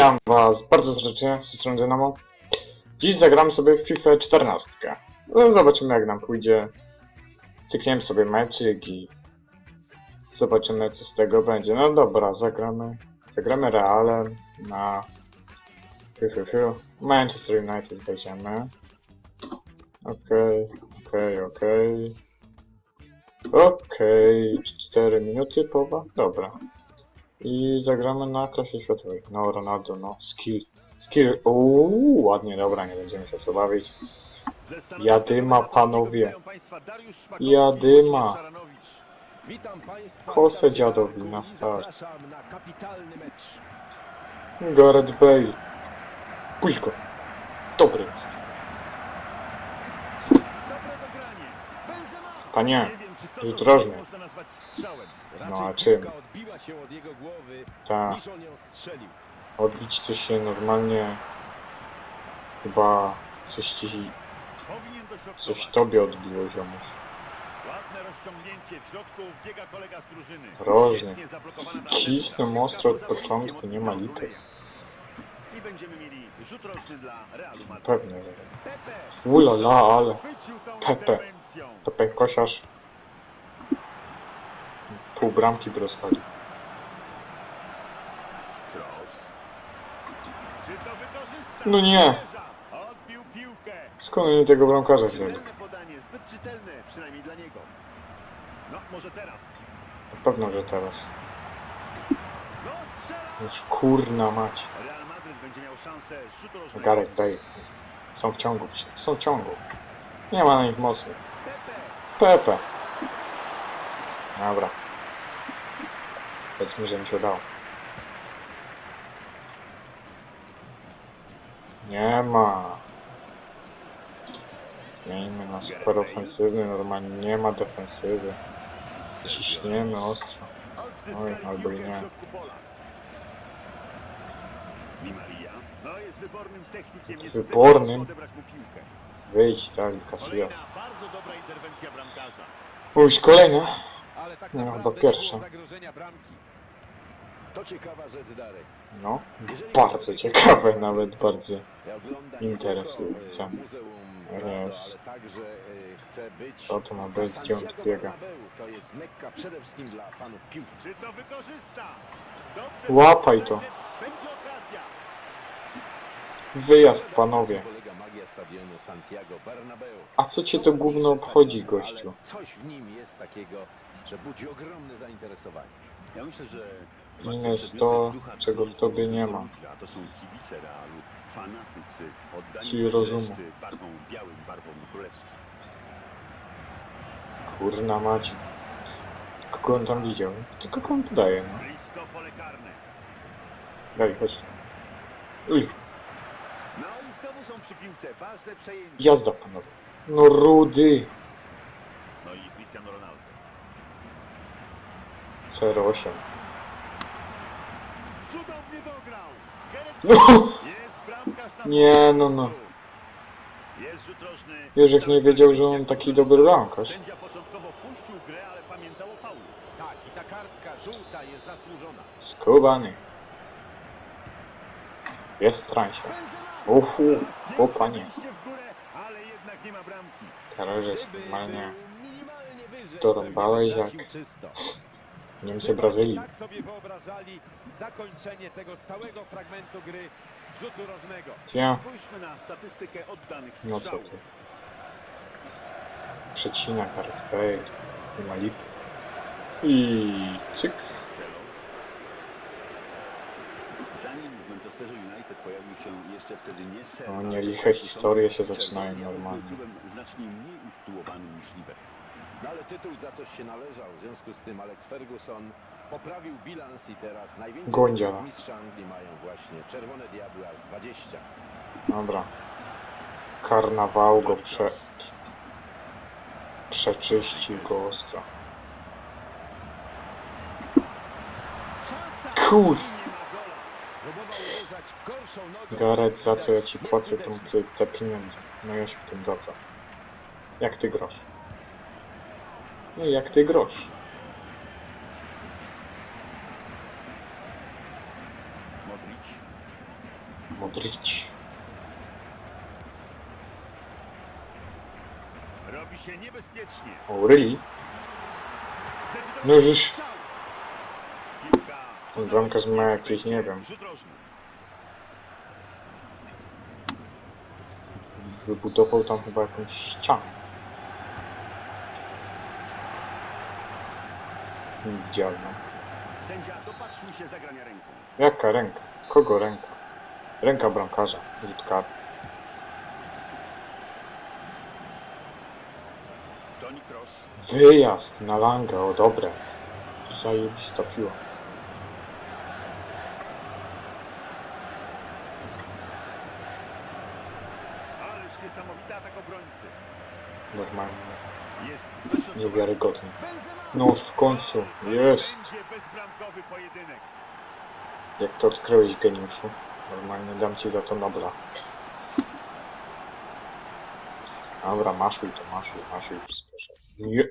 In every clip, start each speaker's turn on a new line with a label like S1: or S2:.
S1: Witam Was bardzo serdecznie z strony Dynamo. Dziś zagramy sobie w FIFA 14. No, zobaczymy jak nam pójdzie. Cykniemy sobie meczyk i zobaczymy co z tego będzie. No dobra, zagramy. Zagramy Realem na. Manchester United weźmiemy. Okej, okej, okej. Okej, 4 minuty połowa. Dobra. I zagramy na klasie światowej. No, Ronaldo, no, skill. Skill, uuu, ładnie, dobra, nie będziemy się w to bawić. Jadyma, panowie. Jadyma. Kosę dziadowi na start. Gareth Bale. Puść go. Dobry jest. Panie,
S2: Nie wiem, nazwać strzałem.
S3: Raczej
S1: a czym?
S3: odbiła się od jego głowy,
S1: ta,
S3: niż on ją strzelił.
S1: odbić to się normalnie chyba coś ci, coś tobie odbiło ziomuś.
S2: Ładne rozciągnięcie. W środku biega kolega z drużyny.
S1: Rożny.
S2: Piłka
S1: mocno od początku, nie ma lipy.
S2: I będziemy mieli rzut roczny dla Realu Madryt.
S1: Pewnie,
S2: Pepe
S1: Ulala, ale
S2: tą
S1: Pepe.
S2: interwencją.
S1: Pół bramki
S2: wykorzysta?
S1: No nie. Skąd oni tego bramkarza wzięli?
S2: No, może teraz.
S1: Na pewno, że teraz.
S2: No!
S1: Już kurna mać.
S2: Real Madryt będzie miał szansę rzutu rożnego.
S1: Gareth Bale. Są w ciągu, są w ciągu. Nie ma na nich mocy.
S2: Pepe.
S1: Dobra. Powiedzmy, że mi się udało. Nie ma. Miejmy na super ofensywny, normalnie nie ma defensywy. Ciśniemy ostro. Oj, albo i nie.
S2: wybornym.
S1: Wyjść, tak, Casillas. Uj, kolejna.
S3: Naprawdę
S1: chyba pierwsza.
S3: nie było zagrożenia bramki. To ciekawa rzecz, Darek.
S1: No, bardzo ciekawe, nawet bardzo. Interesujące.
S3: e, także e, chcę być
S1: Co to ma być, gdzie on biega?
S3: Bernabeu. To jest Mekka przede wszystkim dla fanów piłki.
S2: Czy to wykorzysta? Dobrze.
S1: Łapaj to. Wyjazd, panowie. A co cię to gówno obchodzi, gościu?
S3: Ale coś w nim jest takiego, że budzi ogromne zainteresowanie.
S2: Ja myślę, że
S1: jest to, czego w tobie nie ma.
S2: To są kibice Realu, fanatycy, oddani
S1: rozumu.
S2: barwą białym, barwą królewskim.
S1: Kurna mać. Kogo on tam widział? Tylko kogo on tu daje, no.
S2: Blisko pole karne.
S1: Daj, chodź. Uj,
S2: No i znowu są przy piłce, ważne przejęcie.
S1: jazda, panowie. No rudy.
S2: No i Cristiano Ronaldo.
S1: CR8.
S2: Cudownie dograł.
S1: No!
S2: Jest bramkarz na
S1: Nie, no, no.
S2: Jest rzut rożny.
S1: Jerzek nie wiedział, że on taki dobry bramkarz.
S2: Sędzia początkowo puścił grę, ale pamiętał o faulu.
S3: Tak, i ta kartka żółta jest zasłużona.
S1: Skubany. Jest w transie. Uhu, o panie.
S2: Piękne wejście w górę, ale jednak nie ma bramki.
S3: Gdyby
S1: normalnie.
S3: był minimalnie wyżej,
S1: Dorąbałeś jak
S3: trafił czysto.
S1: Niemcy Brazylii.
S3: Tak sobie wyobrażali zakończenie tego stałego fragmentu gry rzutu rożnego.
S1: Ja,
S2: Spójrzmy na statystykę oddanych
S1: no co
S2: strzałów.
S1: ty. Przecina Bale. Nie ma lipy. I cyk.
S2: Zanim w Manchesterze United pojawił się jeszcze wtedy nie Sir,
S1: O,
S2: ale
S1: nie, liche historie się zaczynają normalnie.
S2: znacznie mniej utytułowanym niż Liverpool.
S3: No ale tytuł za coś się należał. W związku z tym Alex Ferguson poprawił bilans i teraz najwięcej mistrza Anglii mają właśnie Czerwone Diabły aż 20.
S1: Dobra. Karnawał go prze... Przeczyścił go ostro. Kur-. Gareth, za co ja ci płacę tą, te pieniądze? No ja się w tym za co? Jak ty grosz? No jak ty grosz?
S2: Modric.
S1: Modric.
S2: Robi się niebezpiecznie.
S1: O, really? No już- Ten bramkarz ma jakieś, nie wiem. Wybudował tam chyba jakąś ścianę. Widzialną.
S2: Sędzia dopatrzył się zagrania ręką.
S1: Jaka ręka? Kogo ręka? Ręka bramkarza. Rzut karny. Wyjazd na langę, o dobre. Zajebista piła.
S2: Ależ niesamowity atak obrońcy.
S1: Normalnie.
S2: Benzema.
S1: No w końcu. Jest. Jak to odkryłeś, geniuszu? Normalnie dam ci za to Nobla. Dobra, maszuj to, maszuj, maszuj, przyspieszę. Nie.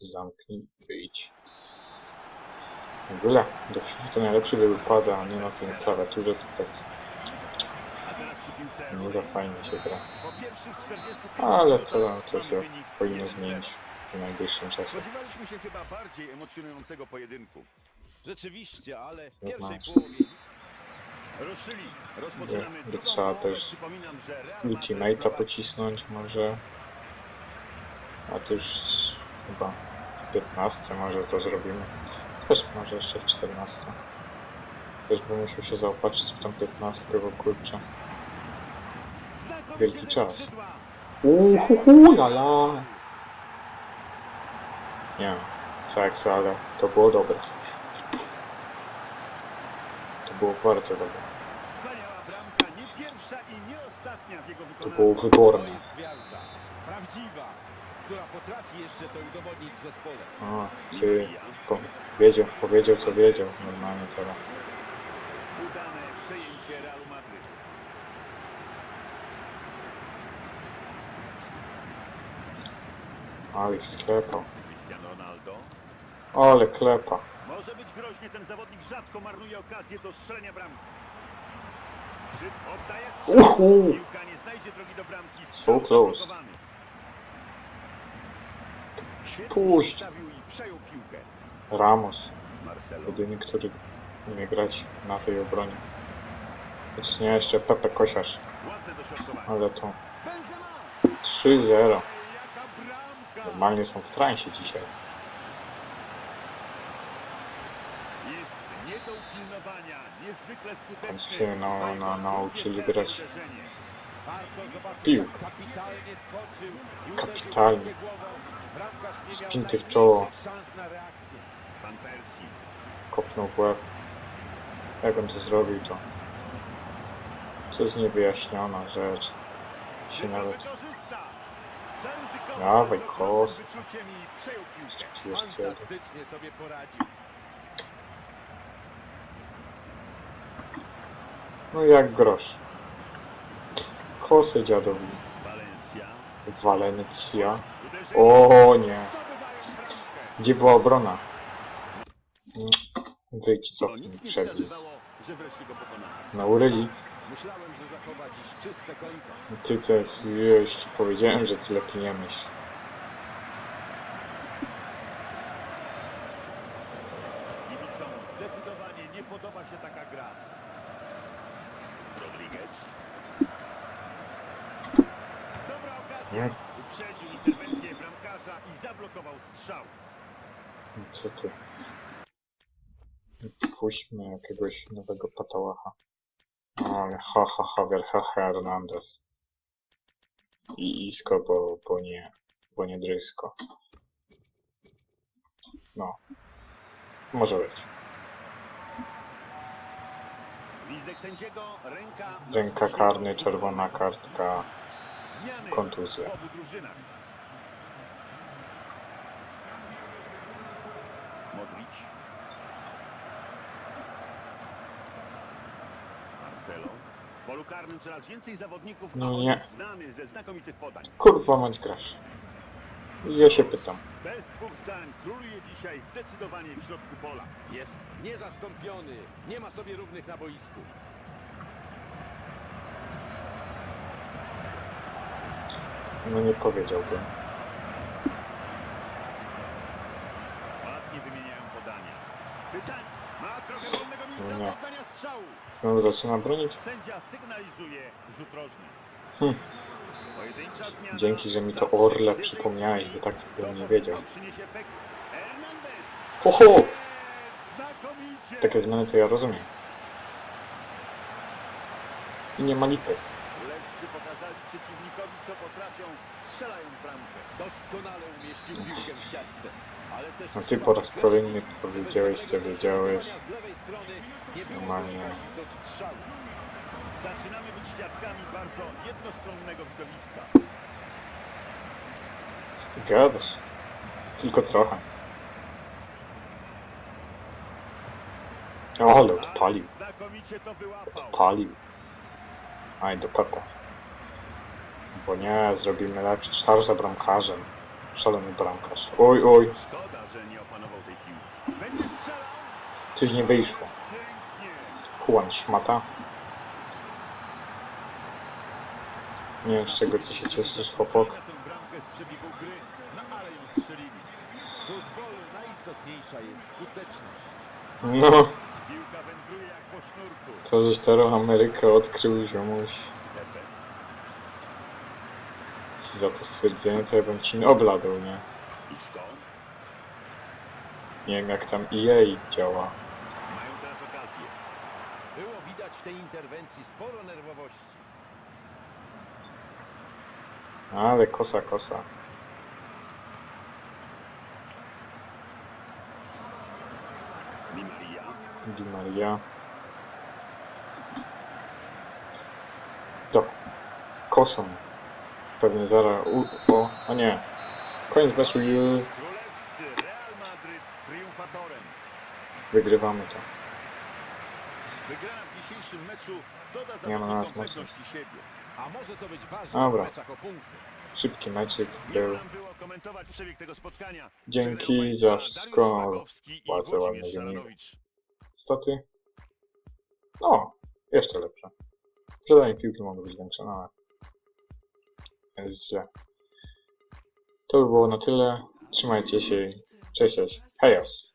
S1: Zamknij, wyjdź. W ogóle, do FIFA to najlepszy wypada, a nie na tej klawiaturze, to tak
S2: A teraz przy piłce.
S1: Nie za fajnie się gra.
S2: Po pierwszych 45
S1: Ale to, to się powinno
S2: 1-0.
S1: zmienić w najbliższym czasie.
S2: Spodziewaliśmy się chyba bardziej emocjonującego pojedynku.
S3: Rzeczywiście, ale w
S1: Znaczy.
S3: pierwszej połowie
S2: Ruszyli. Rozpoczynamy
S1: By- by trzeba też Ultimate'a pocisnąć może. A to już chyba w 15 może to zrobimy. Też może jeszcze w 14. Też bym musiał się zaopatrzyć w tą 15, bo kurczę. Wielki czas. Uhuhu, lala. Nie, seks, ale to było dobre. To było bardzo dobre.
S2: Wspaniała bramka, nie pierwsza i nie ostatnia w jego
S1: To było
S3: to
S1: wyborne.
S3: Prawdziwa, która potrafi jeszcze to udowodnić w zespole.
S1: O, ty po, wiedział, powiedział co wiedział normalnie teraz.
S2: Udane przejęcie Realu Madryt.
S1: Ale ich sklepał.
S2: Cristiano Ronaldo.
S1: Ale klepa.
S2: Może być groźnie, ten zawodnik rzadko marnuje okazję do strzelenia bramki. Czy oddaje strzał?
S1: Uhu.
S2: Piłka nie znajdzie drogi do bramki.
S1: So close. Puść. Ramos. Jedyny, który umie grać na tej obronie. Choć nie jeszcze Pepe Kosiarz, ale to
S2: Benzema!
S1: 3-0. Normalnie są w transie dzisiaj.
S2: Jest nie do upilnowania, niezwykle skuteczny.
S1: się na-
S2: Fajne,
S1: na- nauczyli
S2: drugie
S1: grać. Piłkę.
S3: kapitalnie
S1: Spinty w czoło. Kopnął w łeb. Jak on to zrobił, to... To jest niewyjaśniona rzecz. Się nawet... Dawaj, kos.
S3: Fantastycznie sobie poradził.
S1: No jak grosz. Kosy dziadowi.
S2: Uderzenie.
S1: O nie. Gdzie była obrona? Wyjdź,
S2: wreszcie go pokonano.
S1: Na uryli.
S3: Myślałem, że zachowa dziś czyste konto.
S1: Ty też, jeśli powiedziałem, że ty lepiej nie myśl.
S2: Kibicom zdecydowanie nie podoba się taka gra. Rodriguez. Dobra okazja.
S1: Nie.
S2: Uprzedził interwencję bramkarza i zablokował strzał.
S1: Co ty? Puśćmy jakiegoś nowego patałacha. Ha Javier ha Hernandez. I Isko, bo, bo nie, bo nie Drysko. No. Może być.
S2: Ręka...
S1: Karny, czerwona kartka, kontuzja.
S2: polu karnym coraz więcej zawodników,
S1: Nie.
S2: znany ze znakomitych podań.
S1: Kurwa mać grasz. Ja się pytam.
S2: Bez dwóch zdań króluje dzisiaj zdecydowanie w środku pola.
S3: Jest niezastąpiony. Nie ma sobie równych na boisku.
S1: No nie powiedziałbym.
S2: Strzału.
S1: Znowu zaczyna bronić?
S2: Sędzia sygnalizuje rzut rożny.
S1: Hm. Dzięki, że mi to Orle przypomniałeś, bo tak bym nie wiedział. Oho! Takie zmiany to ja rozumiem. I nie ma lipy.
S2: Królewscy pokazali przeciwnikowi, co potrafią, strzelając bramkę.
S3: Doskonale umieścił piłkę w siatce.
S1: A ty
S3: trzeba
S1: po raz kolejny powiedziałeś, co wiedziałeś. Normalnie.
S2: Zaczynamy być świadkami bardzo jednostronnego widowiska.
S1: Co ty gadasz? Tylko trochę. O, ale odpalił. Odpalił. Aj, do pepa. Bo nie, zrobimy lepszy sztar za bramkarzem. Szalony bramkarz. Oj, oj, coś nie wyszło. Juan szmata. Nie wiem, z czego ty się cieszysz, chłopak.
S2: No
S1: to żeś Amerykę odkrył, ziomuś.
S2: Pepe.
S1: Ci za to stwierdzenie, to ja bym ci obladał, nie? Nie wiem, jak tam EA działa.
S2: Mają teraz okazję.
S3: Było widać w tej interwencji sporo nerwowości.
S1: Ale kosa, kosa.
S2: Di Maria.
S1: Di Maria. Do. Kosą. Pewnie zaraz. U, o, a nie. Koniec meczu i
S2: Królewscy Real Madryt triumfatorem.
S1: wygrywamy to.
S2: Wygrana w dzisiejszym meczu doda
S1: Nie ma na nas
S2: zawodnikom pewności siebie.
S3: A może to być ważne
S1: Dobra.
S3: w meczach o punkty.
S1: Szybki meczyk
S2: Miło
S1: był.
S2: nam było komentować przebieg tego spotkania.
S1: Dzięki za
S2: państwa. Dariusz Szpakowski i
S1: Bardzo
S2: Włodzimierz
S1: ładny wynik.
S2: Szaranowicz.
S1: Staty. No, jeszcze lepsze. Przedanie piłki mogą być większe, no ale... To by było na tyle. Trzymajcie się. Cześć, cześć. Hejos.